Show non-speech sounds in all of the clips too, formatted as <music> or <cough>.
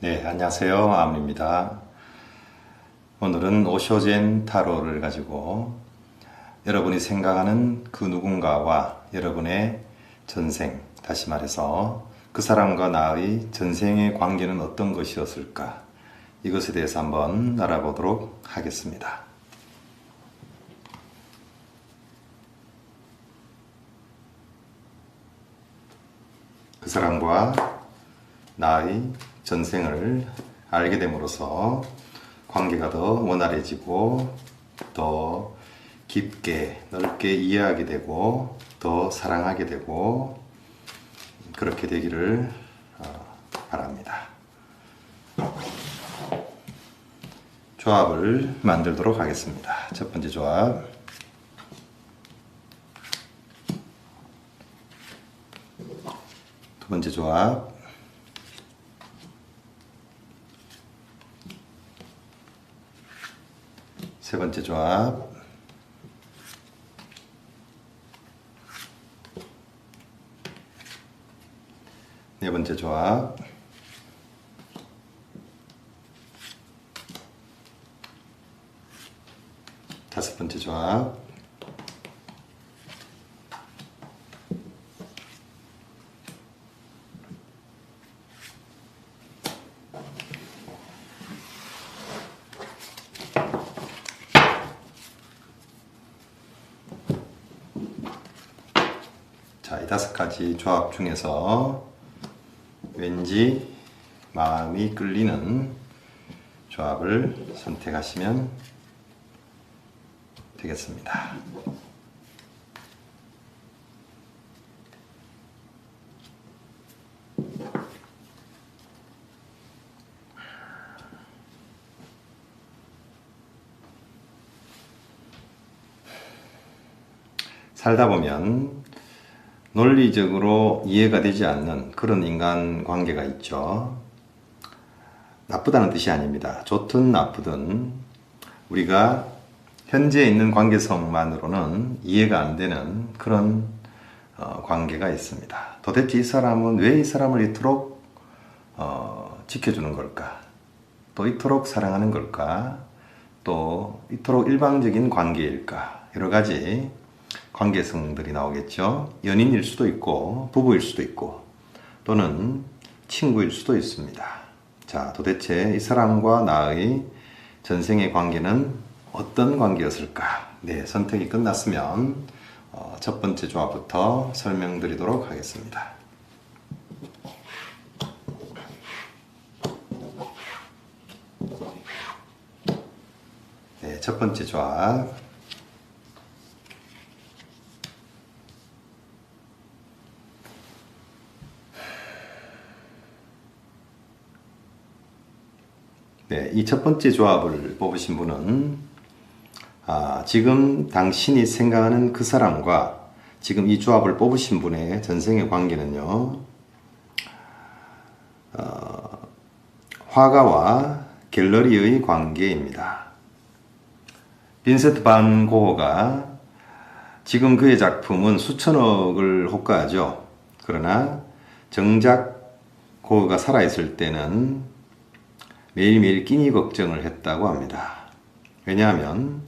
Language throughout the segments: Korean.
네, 안녕하세요. 암입니다. 오늘은 오쇼젠 타로를 가지고 여러분이 생각하는 그 누군가와 여러분의 전생, 다시 말해서 그 사람과 나의 전생의 관계는 어떤 것이었을까? 이것에 대해서 한번 알아보도록 하겠습니다. 그 사람과 나의 전생을 알게 됨으로써 관계가 더 원활해지고 더 깊게 넓게 이해하게 되고 더 사랑하게 되고 그렇게 되기를 어, 바랍니다. 조합을 만들도록 하겠습니다. 첫 번째 조합. 두 번째 조합. 세 번째 조합. 네 번째 조합. 다섯 번째 조합. 자, 이 다섯 가지 조합 중에서 왠지 마음이 끌리는 조합을 선택하시면 되겠습니다. 살다 보면 논리적으로 이해가 되지 않는 그런 인간 관계가 있죠. 나쁘다는 뜻이 아닙니다. 좋든 나쁘든 우리가 현재 있는 관계성만으로는 이해가 안 되는 그런 어, 관계가 있습니다. 도대체 이 사람은 왜 이 사람을 이토록 어, 지켜주는 걸까? 또 이토록 사랑하는 걸까? 또 이토록 일방적인 관계일까? 여러 가지 관계성들이 나오겠죠. 연인일 수도 있고, 부부일 수도 있고, 또는 친구일 수도 있습니다. 자, 도대체 이 사람과 나의 전생의 관계는 어떤 관계였을까? 네, 선택이 끝났으면 어, 첫 번째 조합부터 설명드리도록 하겠습니다. 네, 첫 번째 조합. 네, 이 첫 번째 조합을 뽑으신 분은 아, 지금 당신이 생각하는 그 사람과 지금 이 조합을 뽑으신 분의 전생의 관계는요, 어, 화가와 갤러리의 관계입니다. 빈센트 반 고흐가 지금 그의 작품은 수천억을 호가하죠. 그러나 정작 고흐가 살아있을 때는 매일매일 끼니 걱정을 했다고 합니다. 왜냐하면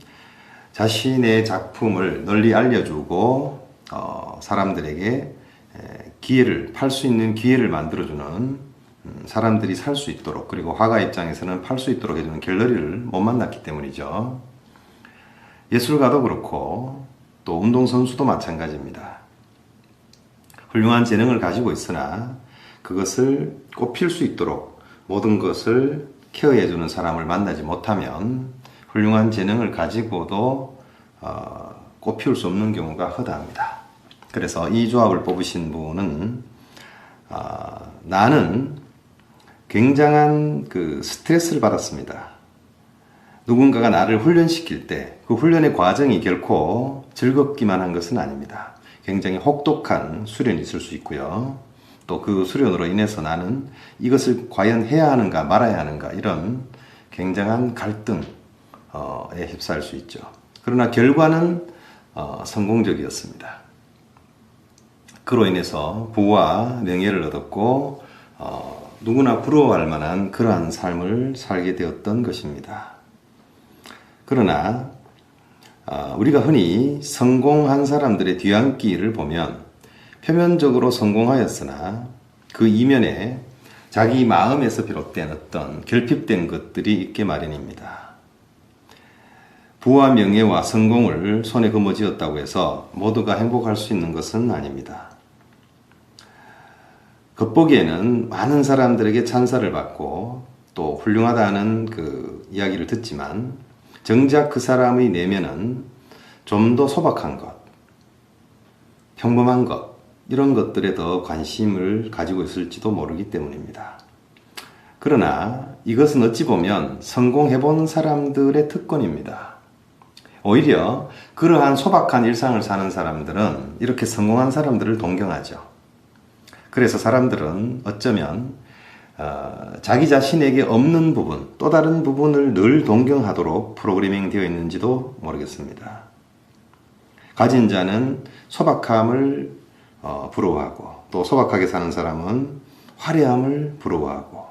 자신의 작품을 널리 알려주고 어, 사람들에게 기회를 팔 수 있는 기회를 만들어주는 음, 사람들이 살 수 있도록 그리고 화가 입장에서는 팔 수 있도록 해주는 갤러리를 못 만났기 때문이죠. 예술가도 그렇고 또 운동선수도 마찬가지입니다. 훌륭한 재능을 가지고 있으나 그것을 꽃필 수 있도록 모든 것을 케어해주는 사람을 만나지 못하면 훌륭한 재능을 가지고도 어, 꽃 피울 수 없는 경우가 허다합니다. 그래서 이 조합을 뽑으신 분은 어, 나는 굉장한 그 스트레스를 받았습니다. 누군가가 나를 훈련시킬 때 그 훈련의 과정이 결코 즐겁기만 한 것은 아닙니다. 굉장히 혹독한 수련이 있을 수 있고요. 또 그 수련으로 인해서 나는 이것을 과연 해야 하는가 말아야 하는가 이런 굉장한 갈등에 휩싸일 수 있죠. 그러나 결과는 어, 성공적이었습니다. 그로 인해서 부와 명예를 얻었고 어, 누구나 부러워할 만한 그러한 삶을 살게 되었던 것입니다. 그러나 아, 우리가 흔히 성공한 사람들의 뒤안기를 보면 표면적으로 성공하였으나 그 이면에 자기 마음에서 비롯된 어떤 결핍된 것들이 있게 마련입니다. 부와 명예와 성공을 손에 거머쥐었다고 해서 모두가 행복할 수 있는 것은 아닙니다. 겉보기에는 많은 사람들에게 찬사를 받고 또 훌륭하다는 그 이야기를 듣지만 정작 그 사람의 내면은 좀 더 소박한 것, 평범한 것, 이런 것들에 더 관심을 가지고 있을지도 모르기 때문입니다. 그러나 이것은 어찌 보면 성공해본 사람들의 특권입니다. 오히려 그러한 소박한 일상을 사는 사람들은 이렇게 성공한 사람들을 동경하죠. 그래서 사람들은 어쩌면 어, 자기 자신에게 없는 부분, 또 다른 부분을 늘 동경하도록 프로그래밍 되어 있는지도 모르겠습니다. 가진 자는 소박함을 어, 부러워하고 또 소박하게 사는 사람은 화려함을 부러워하고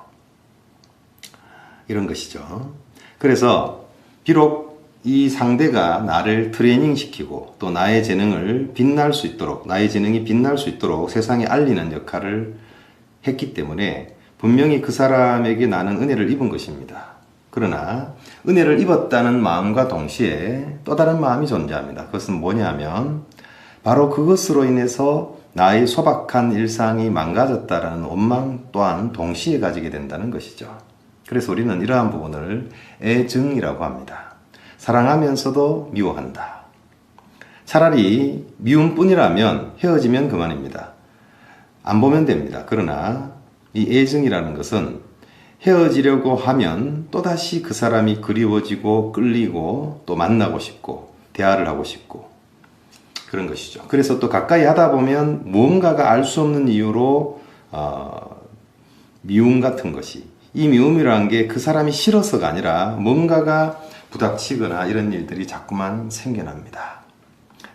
이런 것이죠. 그래서 비록 이 상대가 나를 트레이닝 시키고 또 나의 재능을 빛날 수 있도록 나의 재능이 빛날 수 있도록 세상에 알리는 역할을 했기 때문에 분명히 그 사람에게 나는 은혜를 입은 것입니다. 그러나 은혜를 입었다는 마음과 동시에 또 다른 마음이 존재합니다. 그것은 뭐냐면 바로 그것으로 인해서 나의 소박한 일상이 망가졌다라는 원망 또한 동시에 가지게 된다는 것이죠. 그래서 우리는 이러한 부분을 애증이라고 합니다. 사랑하면서도 미워한다. 차라리 미움뿐이라면 헤어지면 그만입니다. 안 보면 됩니다. 그러나 이 애증이라는 것은 헤어지려고 하면 또다시 그 사람이 그리워지고 끌리고 또 만나고 싶고 대화를 하고 싶고 그런 것이죠. 그래서 또 가까이 하다 보면 무언가가 알 수 없는 이유로 어, 미움 같은 것이 이 미움이라는 게 그 사람이 싫어서가 아니라 뭔가가 부닥치거나 이런 일들이 자꾸만 생겨납니다.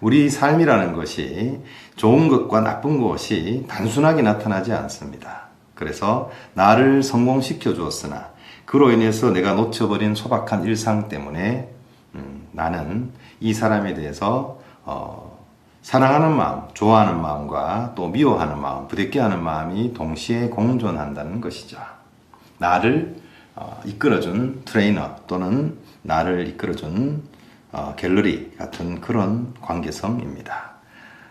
우리 삶이라는 것이 좋은 것과 나쁜 것이 단순하게 나타나지 않습니다. 그래서 나를 성공시켜 주었으나 그로 인해서 내가 놓쳐버린 소박한 일상 때문에 음, 나는 이 사람에 대해서 어, 사랑하는 마음, 좋아하는 마음과 또 미워하는 마음, 부대껴 하는 마음이 동시에 공존한다는 것이죠. 나를 어, 이끌어준 트레이너 또는 나를 이끌어준 어, 갤러리 같은 그런 관계성입니다.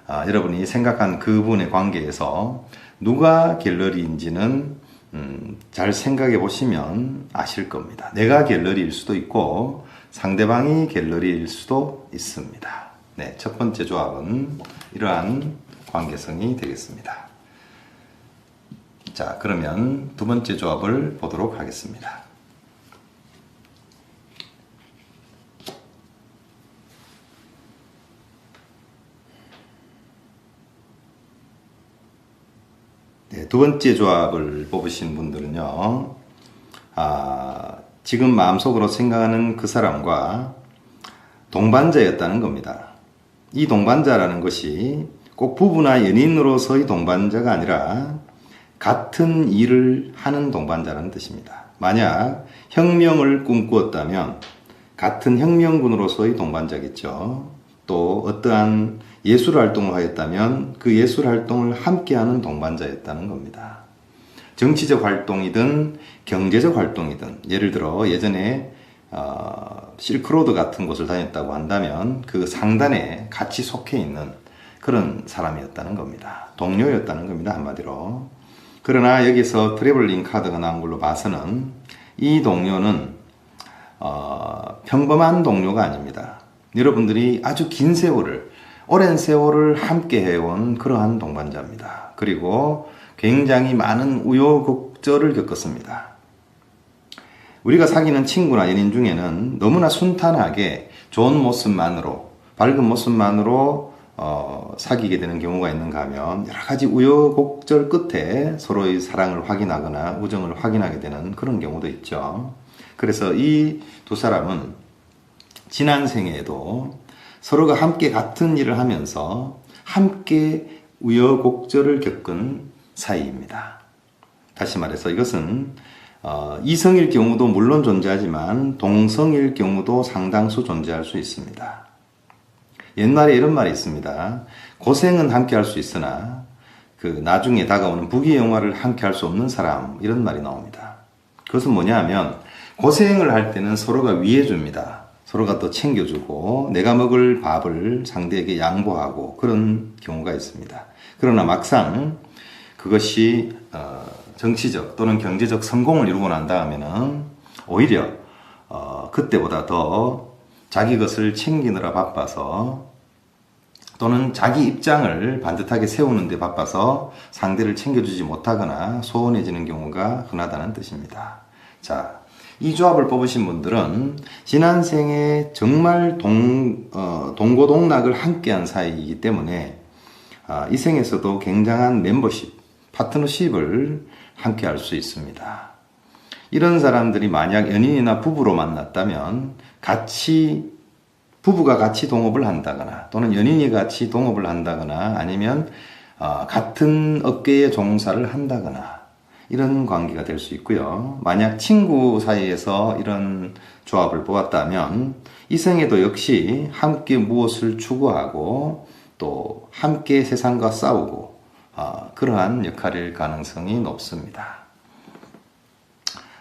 아, 여러분이 생각한 그분의 관계에서 누가 갤러리인지는 음, 잘 생각해 보시면 아실 겁니다. 내가 갤러리일 수도 있고 상대방이 갤러리일 수도 있습니다. 네, 첫 번째 조합은 이러한 관계성이 되겠습니다. 자, 그러면 두 번째 조합을 보도록 하겠습니다. 네, 두 번째 조합을 뽑으신 분들은요, 아, 지금 마음속으로 생각하는 그 사람과 동반자였다는 겁니다. 이 동반자라는 것이 꼭 부부나 연인으로서의 동반자가 아니라 같은 일을 하는 동반자라는 뜻입니다. 만약 혁명을 꿈꾸었다면 같은 혁명군으로서의 동반자겠죠. 또 어떠한 예술 활동을 하였다면 그 예술 활동을 함께하는 동반자였다는 겁니다. 정치적 활동이든 경제적 활동이든 예를 들어 예전에 어, 실크로드 같은 곳을 다녔다고 한다면 그 상단에 같이 속해 있는 그런 사람이었다는 겁니다. 동료였다는 겁니다. 한마디로. 그러나 여기서 트래블링 카드가 나온 걸로 봐서는 이 동료는 어, 평범한 동료가 아닙니다. 여러분들이 아주 긴 세월을 오랜 세월을 함께 해온 그러한 동반자입니다. 그리고 굉장히 많은 우여곡절을 겪었습니다. 우리가 사귀는 친구나 연인 중에는 너무나 순탄하게 좋은 모습만으로 밝은 모습만으로 어, 사귀게 되는 경우가 있는가 하면 여러 가지 우여곡절 끝에 서로의 사랑을 확인하거나 우정을 확인하게 되는 그런 경우도 있죠. 그래서 이 두 사람은 지난 생에도 서로가 함께 같은 일을 하면서 함께 우여곡절을 겪은 사이입니다. 다시 말해서 이것은 어, 이성일 경우도 물론 존재하지만 동성일 경우도 상당수 존재할 수 있습니다. 옛날에 이런 말이 있습니다. 고생은 함께 할 수 있으나 그 나중에 다가오는 부귀 영화를 함께 할 수 없는 사람 이런 말이 나옵니다. 그것은 뭐냐 하면 고생을 할 때는 서로가 위해 줍니다. 서로가 또 챙겨주고 내가 먹을 밥을 상대에게 양보하고 그런 경우가 있습니다. 그러나 막상 그것이 어, 정치적 또는 경제적 성공을 이루고 난 다음에는 오히려 어, 그때보다 더 자기 것을 챙기느라 바빠서 또는 자기 입장을 반듯하게 세우는데 바빠서 상대를 챙겨주지 못하거나 소원해지는 경우가 흔하다는 뜻입니다. 자, 이 조합을 뽑으신 분들은 지난 생에 정말 동, 어, 동고동락을 함께한 사이이기 때문에 아, 이 생에서도 굉장한 멤버십, 파트너십을 함께 할 수 있습니다. 이런 사람들이 만약 연인이나 부부로 만났다면 같이 부부가 같이 동업을 한다거나 또는 연인이 같이 동업을 한다거나 아니면 어, 같은 업계에 종사를 한다거나 이런 관계가 될 수 있고요. 만약 친구 사이에서 이런 조합을 보았다면 이생에도 역시 함께 무엇을 추구하고 또 함께 세상과 싸우고 어, 그러한 역할일 가능성이 높습니다.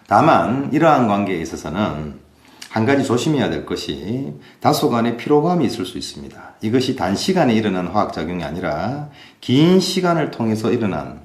다만 이러한 관계에 있어서는 한 가지 조심해야 될 것이 다소간의 피로감이 있을 수 있습니다. 이것이 단시간에 일어난 화학작용이 아니라 긴 시간을 통해서 일어난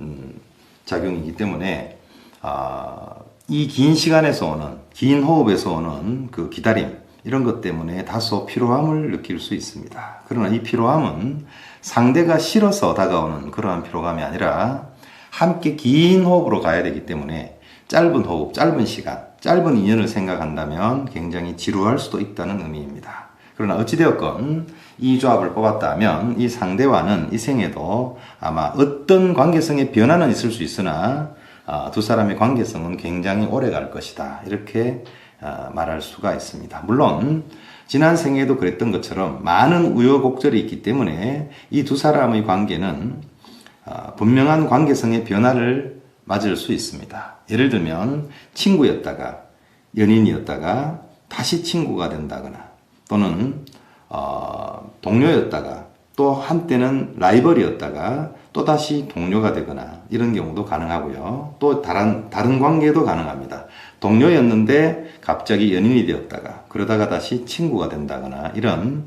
음, 작용이기 때문에 아, 이 긴 시간에서 오는 긴 호흡에서 오는 그 기다림 이런 것 때문에 다소 피로함을 느낄 수 있습니다. 그러나 이 피로함은 상대가 싫어서 다가오는 그러한 피로감이 아니라 함께 긴 호흡으로 가야 되기 때문에 짧은 호흡, 짧은 시간, 짧은 인연을 생각한다면 굉장히 지루할 수도 있다는 의미입니다. 그러나 어찌되었건 이 조합을 뽑았다면 이 상대와는 이 생에도 아마 어떤 관계성의 변화는 있을 수 있으나 아, 두 사람의 관계성은 굉장히 오래 갈 것이다. 이렇게 아, 말할 수가 있습니다. 물론 지난 생에도 그랬던 것처럼 많은 우여곡절이 있기 때문에 이 두 사람의 관계는 아, 분명한 관계성의 변화를 맞을 수 있습니다. 예를 들면 친구였다가 연인이었다가 다시 친구가 된다거나 또는 어, 동료였다가 또 한때는 라이벌이었다가 또 다시 동료가 되거나 이런 경우도 가능하고요. 또 다른 다른 관계도 가능합니다. 동료였는데 갑자기 연인이 되었다가 그러다가 다시 친구가 된다거나 이런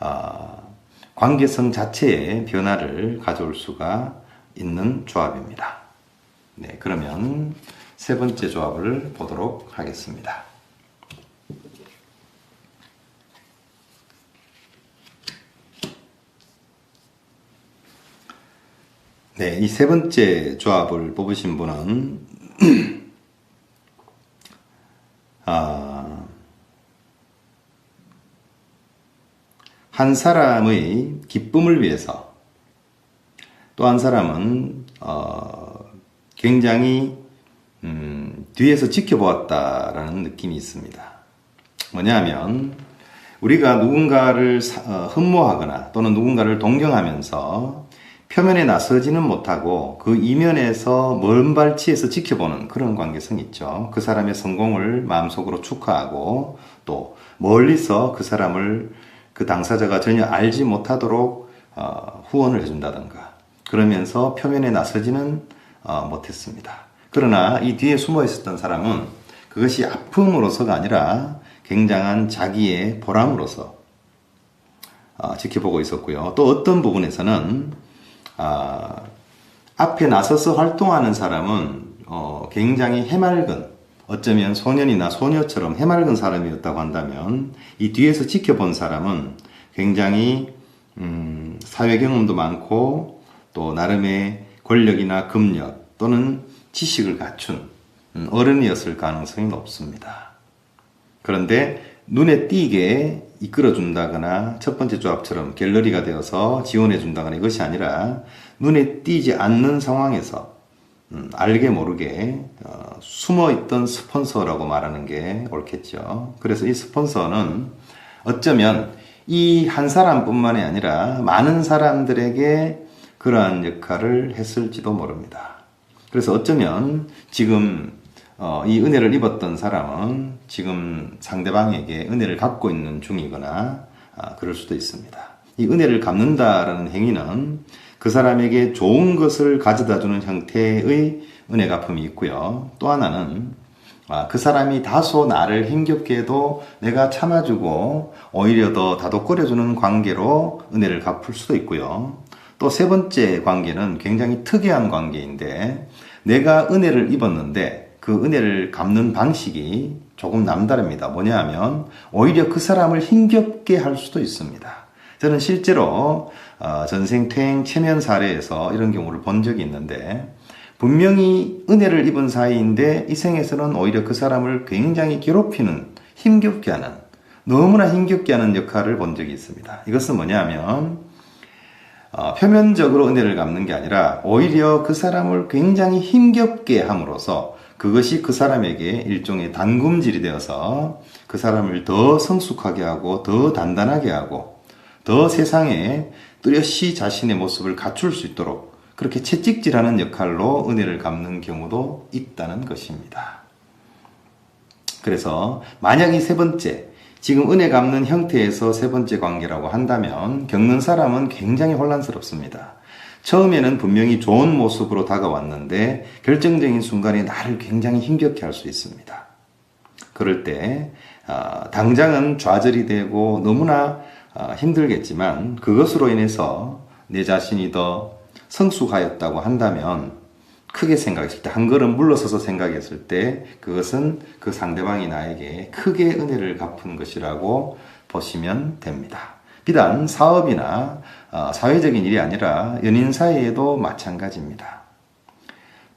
어, 관계성 자체의 변화를 가져올 수가 있는 조합입니다. 네, 그러면 세 번째 조합을 보도록 하겠습니다. 네, 이 세 번째 조합을 뽑으신 분은 <clears throat> 아, 한 사람의 기쁨을 위해서 또 한 사람은 어, 굉장히 음, 뒤에서 지켜보았다라는 느낌이 있습니다. 뭐냐면 우리가 누군가를 사, 어, 흠모하거나 또는 누군가를 동경하면서 표면에 나서지는 못하고 그 이면에서 먼 발치에서 지켜보는 그런 관계성이 있죠. 그 사람의 성공을 마음속으로 축하하고 또 멀리서 그 사람을 그 당사자가 전혀 알지 못하도록 어, 후원을 해준다던가 그러면서 표면에 나서지는 어, 못했습니다. 그러나 이 뒤에 숨어 있었던 사람은 그것이 아픔으로서가 아니라 굉장한 자기의 보람으로서 어, 지켜보고 있었고요. 또 어떤 부분에서는 아, 앞에 나서서 활동하는 사람은 어, 굉장히 해맑은 어쩌면 소년이나 소녀처럼 해맑은 사람이었다고 한다면 이 뒤에서 지켜본 사람은 굉장히 음, 사회 경험도 많고 또 나름의 권력이나 금력 또는 지식을 갖춘 음, 어른이었을 가능성이 높습니다. 그런데 눈에 띄게 이끌어준다거나 첫 번째 조합처럼 갤러리가 되어서 지원해준다거나 이것이 아니라 눈에 띄지 않는 상황에서 음, 알게 모르게 어, 숨어있던 스폰서라고 말하는 게 옳겠죠. 그래서 이 스폰서는 어쩌면 이 한 사람뿐만이 아니라 많은 사람들에게 그러한 역할을 했을지도 모릅니다. 그래서 어쩌면 지금 어, 이 은혜를 입었던 사람은 지금 상대방에게 은혜를 갖고 있는 중이거나 아, 그럴 수도 있습니다. 이 은혜를 갚는다라는 행위는 그 사람에게 좋은 것을 가져다 주는 형태의 은혜 갚음이 있고요. 또 하나는 아, 그 사람이 다소 나를 힘겹게 해도 내가 참아주고 오히려 더 다독거려주는 관계로 은혜를 갚을 수도 있고요. 또 세 번째 관계는 굉장히 특이한 관계인데 내가 은혜를 입었는데 그 은혜를 갚는 방식이 조금 남다릅니다. 뭐냐 하면 오히려 그 사람을 힘겹게 할 수도 있습니다. 저는 실제로 어, 전생퇴행 체면 사례에서 이런 경우를 본 적이 있는데 분명히 은혜를 입은 사이인데 이 생에서는 오히려 그 사람을 굉장히 괴롭히는 힘겹게 하는 너무나 힘겹게 하는 역할을 본 적이 있습니다. 이것은 뭐냐면 어, 표면적으로 은혜를 갚는 게 아니라 오히려 그 사람을 굉장히 힘겹게 함으로써 그것이 그 사람에게 일종의 단금질이 되어서 그 사람을 더 성숙하게 하고 더 단단하게 하고 더 세상에 뚜렷이 자신의 모습을 갖출 수 있도록 그렇게 채찍질하는 역할로 은혜를 갚는 경우도 있다는 것입니다. 그래서 만약 이 세 번째, 지금 은혜 갚는 형태에서 세 번째 관계라고 한다면 겪는 사람은 굉장히 혼란스럽습니다. 처음에는 분명히 좋은 모습으로 다가왔는데 결정적인 순간에 나를 굉장히 힘겹게 할 수 있습니다. 그럴 때 어, 당장은 좌절이 되고 너무나 어, 힘들겠지만 그것으로 인해서 내 자신이 더 성숙하였다고 한다면 크게 생각했을 때, 한 걸음 물러서서 생각했을 때, 그것은 그 상대방이 나에게 크게 은혜를 갚은 것이라고 보시면 됩니다. 비단 사업이나 어, 사회적인 일이 아니라 연인 사이에도 마찬가지입니다.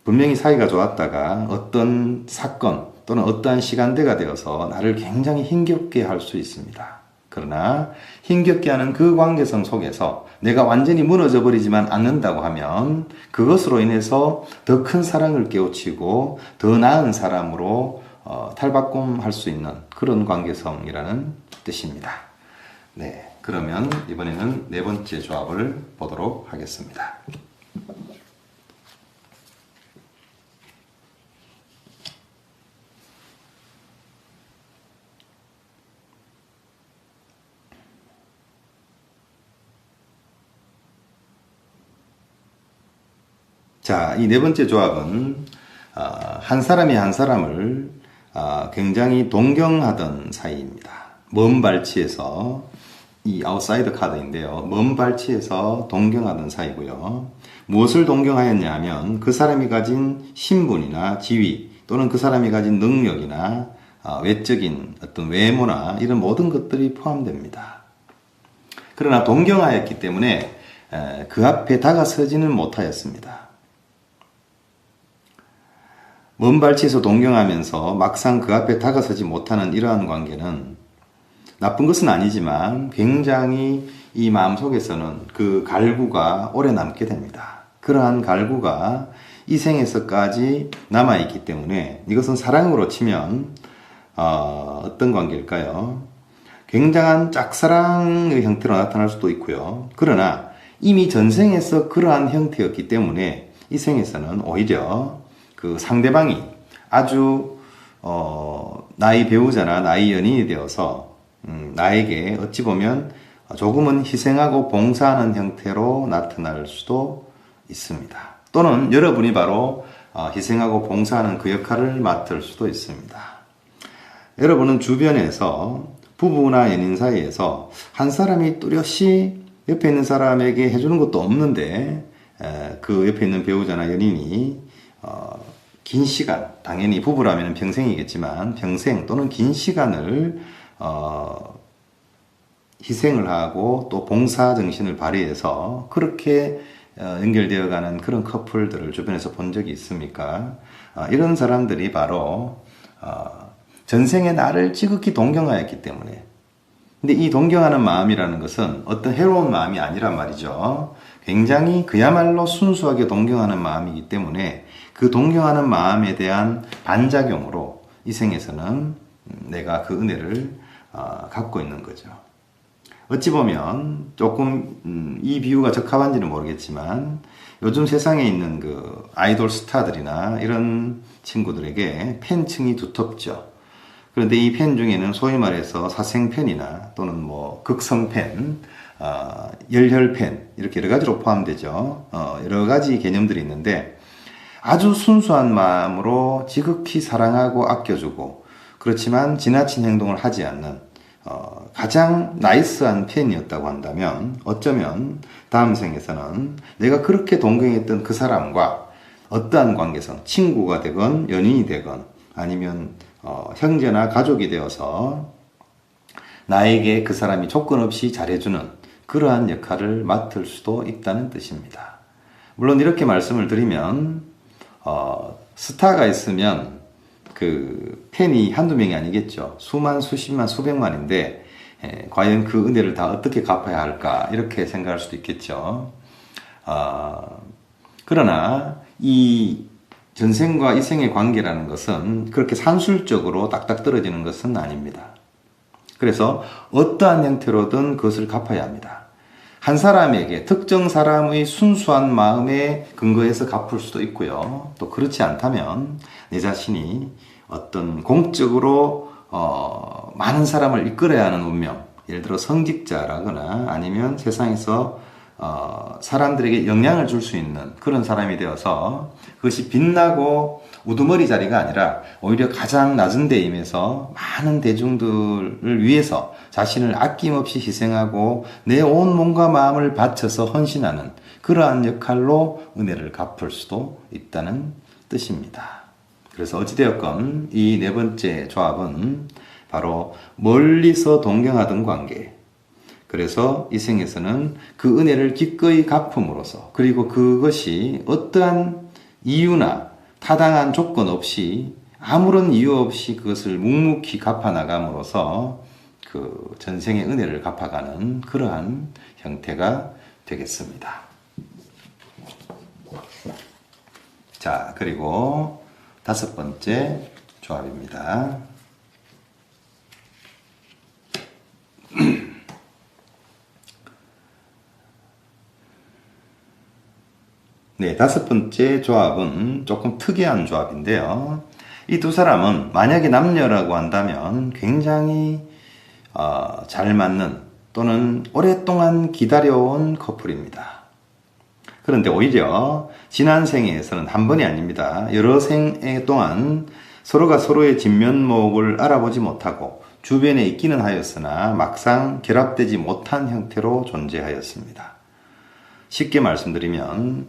분명히 사이가 좋았다가 어떤 사건 또는 어떠한 시간대가 되어서 나를 굉장히 힘겹게 할 수 있습니다. 그러나 힘겹게 하는 그 관계성 속에서 내가 완전히 무너져 버리지만 않는다고 하면 그것으로 인해서 더 큰 사랑을 깨우치고 더 나은 사람으로 어, 탈바꿈 할 수 있는 그런 관계성이라는 뜻입니다. 네, 그러면 이번에는 네 번째 조합을 보도록 하겠습니다. 자, 이 네 번째 조합은 어, 한 사람이 한 사람을 어, 굉장히 동경하던 사이입니다. 먼 발치에서 이 아웃사이더 카드인데요. 먼 발치에서 동경하던 사이고요. 무엇을 동경하였냐 하면 그 사람이 가진 신분이나 지위 또는 그 사람이 가진 능력이나 어, 외적인 어떤 외모나 이런 모든 것들이 포함됩니다. 그러나 동경하였기 때문에 그 앞에 다가서지는 못하였습니다. 먼 발치에서 동경하면서 막상 그 앞에 다가서지 못하는 이러한 관계는 나쁜 것은 아니지만 굉장히 이 마음 속에서는 그 갈구가 오래 남게 됩니다. 그러한 갈구가 이 생에서까지 남아있기 때문에 이것은 사랑으로 치면 어, 어떤 관계일까요? 굉장한 짝사랑의 형태로 나타날 수도 있고요. 그러나 이미 전생에서 그러한 형태였기 때문에 이 생에서는 오히려 그 상대방이 아주 어, 나의 배우자나 나의 연인이 되어서 음, 나에게 어찌 보면 조금은 희생하고 봉사하는 형태로 나타날 수도 있습니다. 또는 여러분이 바로 어, 희생하고 봉사하는 그 역할을 맡을 수도 있습니다. 여러분은 주변에서 부부나 연인 사이에서 한 사람이 뚜렷이 옆에 있는 사람에게 해주는 것도 없는데 그 옆에 있는 배우자나 연인이 어, 긴 시간, 당연히 부부라면 평생이겠지만 평생 또는 긴 시간을 어, 희생을 하고 또 봉사 정신을 발휘해서 그렇게 어, 연결되어 가는 그런 커플들을 주변에서 본 적이 있습니까? 어, 이런 사람들이 바로 어, 전생에 나를 지극히 동경하였기 때문에 근데 이 동경하는 마음이라는 것은 어떤 해로운 마음이 아니란 말이죠. 굉장히 그야말로 순수하게 동경하는 마음이기 때문에 그 동경하는 마음에 대한 반작용으로 이 생에서는 내가 그 은혜를 어, 갖고 있는 거죠. 어찌 보면 조금 음, 이 비유가 적합한지는 모르겠지만 요즘 세상에 있는 그 아이돌 스타들이나 이런 친구들에게 팬층이 두텁죠. 그런데 이 팬 중에는 소위 말해서 사생팬이나 또는 뭐 극성팬, 어, 열혈팬 이렇게 여러 가지로 포함되죠. 어, 여러 가지 개념들이 있는데 아주 순수한 마음으로 지극히 사랑하고 아껴주고 그렇지만 지나친 행동을 하지 않는 어, 가장 나이스한 팬이었다고 한다면 어쩌면 다음 생에서는 내가 그렇게 동경했던 그 사람과 어떠한 관계성, 친구가 되건 연인이 되건 아니면 어, 형제나 가족이 되어서 나에게 그 사람이 조건 없이 잘해주는 그러한 역할을 맡을 수도 있다는 뜻입니다. 물론 이렇게 말씀을 드리면 어, 스타가 있으면 그 팬이 한두 명이 아니겠죠. 수만, 수십만, 수백만인데 에, 과연 그 은혜를 다 어떻게 갚아야 할까 이렇게 생각할 수도 있겠죠. 어, 그러나 이 전생과 이생의 관계라는 것은 그렇게 산술적으로 딱딱 떨어지는 것은 아닙니다. 그래서 어떠한 형태로든 그것을 갚아야 합니다. 한 사람에게 특정 사람의 순수한 마음에 근거해서 갚을 수도 있고요. 또 그렇지 않다면 내 자신이 어떤 공적으로 어, 많은 사람을 이끌어야 하는 운명, 예를 들어 성직자라거나 아니면 세상에서 어, 사람들에게 영향을 줄 수 있는 그런 사람이 되어서 그것이 빛나고 우두머리 자리가 아니라 오히려 가장 낮은 데 임해서 많은 대중들을 위해서 자신을 아낌없이 희생하고 내 온 몸과 마음을 바쳐서 헌신하는 그러한 역할로 은혜를 갚을 수도 있다는 뜻입니다. 그래서 어찌되었건 이 네 번째 조합은 바로 멀리서 동경하던 관계, 그래서 이 생에서는 그 은혜를 기꺼이 갚음으로써 그리고 그것이 어떠한 이유나 타당한 조건 없이 아무런 이유 없이 그것을 묵묵히 갚아 나감으로써 그 전생의 은혜를 갚아가는 그러한 형태가 되겠습니다. 자, 그리고 다섯 번째 조합입니다. <clears throat> 네, 다섯 번째 조합은 조금 특이한 조합인데요. 이 두 사람은 만약에 남녀라고 한다면 굉장히 어, 잘 맞는 또는 오랫동안 기다려온 커플입니다. 그런데 오히려 지난 생에서는 한 번이 아닙니다. 여러 생애 동안 서로가 서로의 진면목을 알아보지 못하고 주변에 있기는 하였으나 막상 결합되지 못한 형태로 존재하였습니다. 쉽게 말씀드리면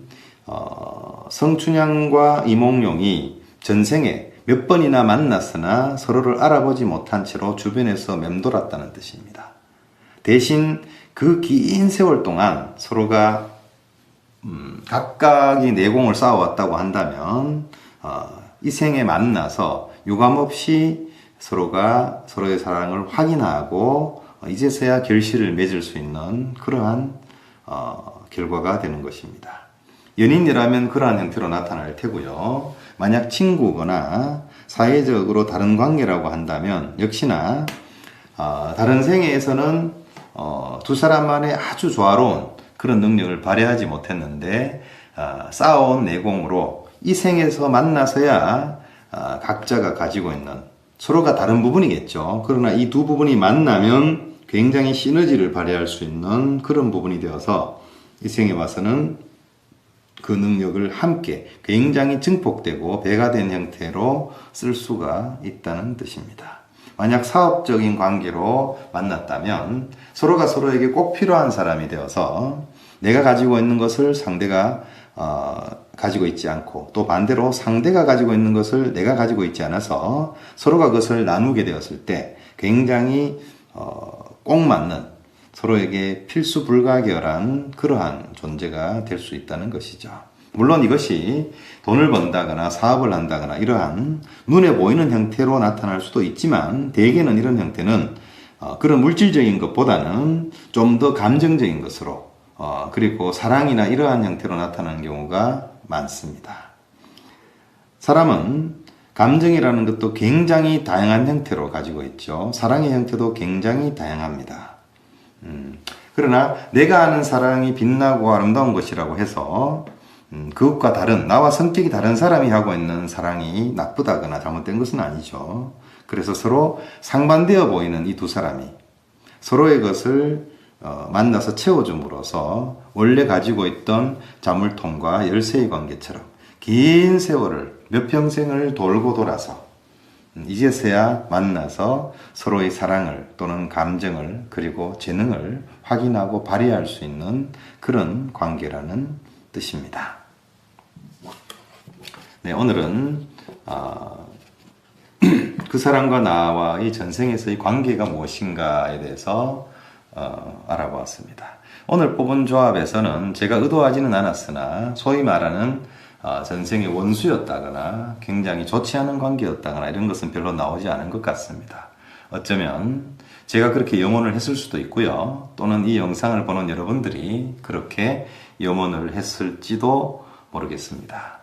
어, 성춘향과 이몽룡이 전생에 몇 번이나 만났으나 서로를 알아보지 못한 채로 주변에서 맴돌았다는 뜻입니다. 대신 그 긴 세월 동안 서로가 음, 각각이 내공을 쌓아왔다고 한다면 어, 이 생에 만나서 유감없이 서로가 서로의 사랑을 확인하고 어, 이제서야 결실을 맺을 수 있는 그러한 어, 결과가 되는 것입니다. 연인이라면 그러한 형태로 나타날 테고요. 만약 친구거나 사회적으로 다른 관계라고 한다면 역시나 어, 다른 생애에서는 어, 두 사람만의 아주 조화로운 그런 능력을 발휘하지 못했는데 어, 쌓아온 내공으로 이 생에서 만나서야 어, 각자가 가지고 있는 서로가 다른 부분이겠죠. 그러나 이 두 부분이 만나면 굉장히 시너지를 발휘할 수 있는 그런 부분이 되어서 이 생에 와서는 그 능력을 함께 굉장히 증폭되고 배가 된 형태로 쓸 수가 있다는 뜻입니다. 만약 사업적인 관계로 만났다면 서로가 서로에게 꼭 필요한 사람이 되어서 내가 가지고 있는 것을 상대가 어, 가지고 있지 않고 또 반대로 상대가 가지고 있는 것을 내가 가지고 있지 않아서 서로가 그것을 나누게 되었을 때 굉장히 어, 꼭 맞는 서로에게 필수 불가결한 그러한 존재가 될 수 있다는 것이죠. 물론 이것이 돈을 번다거나 사업을 한다거나 이러한 눈에 보이는 형태로 나타날 수도 있지만 대개는 이런 형태는 어, 그런 물질적인 것보다는 좀 더 감정적인 것으로 어, 그리고 사랑이나 이러한 형태로 나타나는 경우가 많습니다. 사람은 감정이라는 것도 굉장히 다양한 형태로 가지고 있죠. 사랑의 형태도 굉장히 다양합니다. 음, 그러나 내가 아는 사랑이 빛나고 아름다운 것이라고 해서 음, 그것과 다른 나와 성격이 다른 사람이 하고 있는 사랑이 나쁘다거나 잘못된 것은 아니죠. 그래서 서로 상반되어 보이는 이 두 사람이 서로의 것을 어, 만나서 채워줌으로써 원래 가지고 있던 자물통과 열쇠의 관계처럼 긴 세월을 몇 평생을 돌고 돌아서 음, 이제서야 만나서 서로의 사랑을 또는 감정을 그리고 재능을 확인하고 발휘할 수 있는 그런 관계라는 뜻입니다. 네, 오늘은 어, <clears throat> 그 사람과 나와의 전생에서의 관계가 무엇인가에 대해서 어, 알아보았습니다. 오늘 뽑은 조합에서는 제가 의도하지는 않았으나 소위 말하는 어, 전생의 원수였다거나 굉장히 좋지 않은 관계였다거나 이런 것은 별로 나오지 않은 것 같습니다. 어쩌면 제가 그렇게 염원을 했을 수도 있고요. 또는 이 영상을 보는 여러분들이 그렇게 염원을 했을지도 모르겠습니다.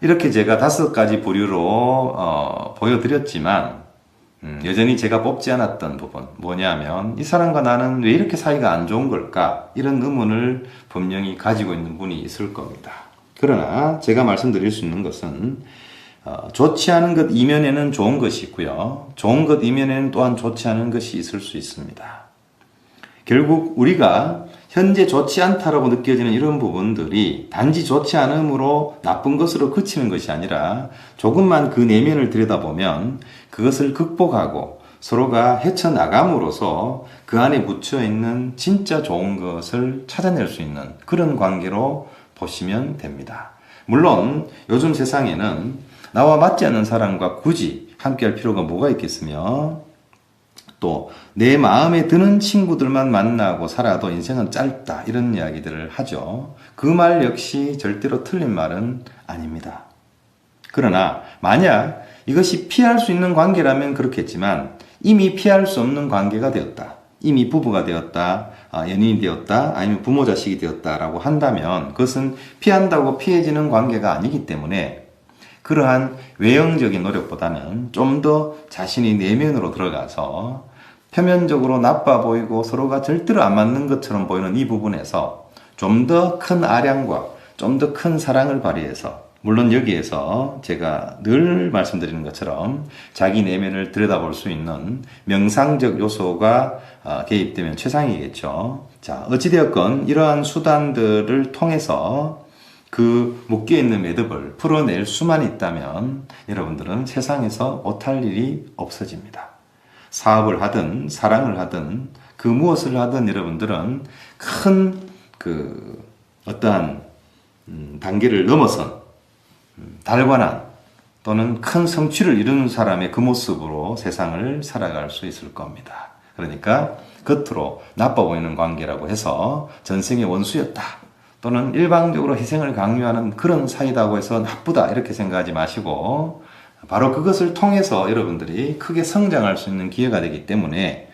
이렇게 제가 다섯 가지 부류로 어, 보여드렸지만 음, 여전히 제가 뽑지 않았던 부분 뭐냐면 이 사람과 나는 왜 이렇게 사이가 안 좋은 걸까 이런 의문을 분명히 가지고 있는 분이 있을 겁니다. 그러나 제가 말씀드릴 수 있는 것은 어, 좋지 않은 것 이면에는 좋은 것이 있고요. 좋은 것 이면에는 또한 좋지 않은 것이 있을 수 있습니다. 결국 우리가 현재 좋지 않다라고 느껴지는 이런 부분들이 단지 좋지 않음으로 나쁜 것으로 그치는 것이 아니라 조금만 그 내면을 들여다보면 그것을 극복하고 서로가 헤쳐나감으로써 그 안에 묻혀 있는 진짜 좋은 것을 찾아낼 수 있는 그런 관계로 보시면 됩니다. 물론 요즘 세상에는 나와 맞지 않는 사람과 굳이 함께 할 필요가 뭐가 있겠으며 또 내 마음에 드는 친구들만 만나고 살아도 인생은 짧다 이런 이야기들을 하죠. 그 말 역시 절대로 틀린 말은 아닙니다. 그러나 만약 이것이 피할 수 있는 관계라면 그렇겠지만 이미 피할 수 없는 관계가 되었다. 이미 부부가 되었다, 아, 연인이 되었다, 아니면 부모 자식이 되었다라고 한다면 그것은 피한다고 피해지는 관계가 아니기 때문에 그러한 외형적인 노력보다는 좀 더 자신이 내면으로 들어가서 표면적으로 나빠 보이고 서로가 절대로 안 맞는 것처럼 보이는 이 부분에서 좀 더 큰 아량과 좀 더 큰 사랑을 발휘해서 물론 여기에서 제가 늘 말씀드리는 것처럼 자기 내면을 들여다볼 수 있는 명상적 요소가 어, 개입되면 최상이겠죠. 자, 어찌되었건 이러한 수단들을 통해서 그 묶여 있는 매듭을 풀어낼 수만 있다면 여러분들은 세상에서 못할 일이 없어집니다. 사업을 하든 사랑을 하든 그 무엇을 하든 여러분들은 큰 그 어떠한 음, 단계를 넘어선 음, 달관한 또는 큰 성취를 이루는 사람의 그 모습으로 세상을 살아갈 수 있을 겁니다. 그러니까 겉으로 나빠 보이는 관계라고 해서 전생의 원수였다. 또는 일방적으로 희생을 강요하는 그런 사이다고 해서 나쁘다. 이렇게 생각하지 마시고 바로 그것을 통해서 여러분들이 크게 성장할 수 있는 기회가 되기 때문에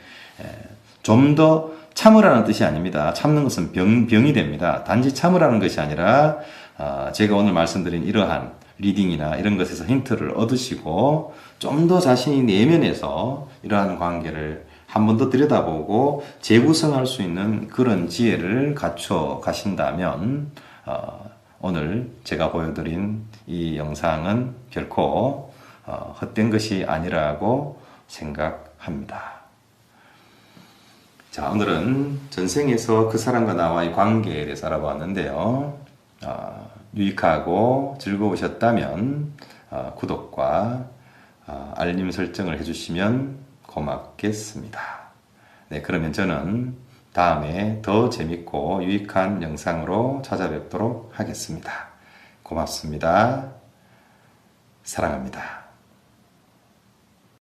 좀 더 참으라는 뜻이 아닙니다. 참는 것은 병, 병이 됩니다. 단지 참으라는 것이 아니라 어, 제가 오늘 말씀드린 이러한 리딩이나 이런 것에서 힌트를 얻으시고 좀 더 자신이 내면에서 이러한 관계를 한 번 더 들여다보고 재구성할 수 있는 그런 지혜를 갖춰 가신다면 어, 오늘 제가 보여드린 이 영상은 결코 어, 헛된 것이 아니라고 생각합니다. 자, 오늘은 전생에서 그 사람과 나와의 관계에 대해서 알아보았는데요. 어, 유익하고 즐거우셨다면 어, 구독과 어, 알림 설정을 해주시면 고맙겠습니다. 네, 그러면 저는 다음에 더 재밌고 유익한 영상으로 찾아뵙도록 하겠습니다. 고맙습니다. 사랑합니다.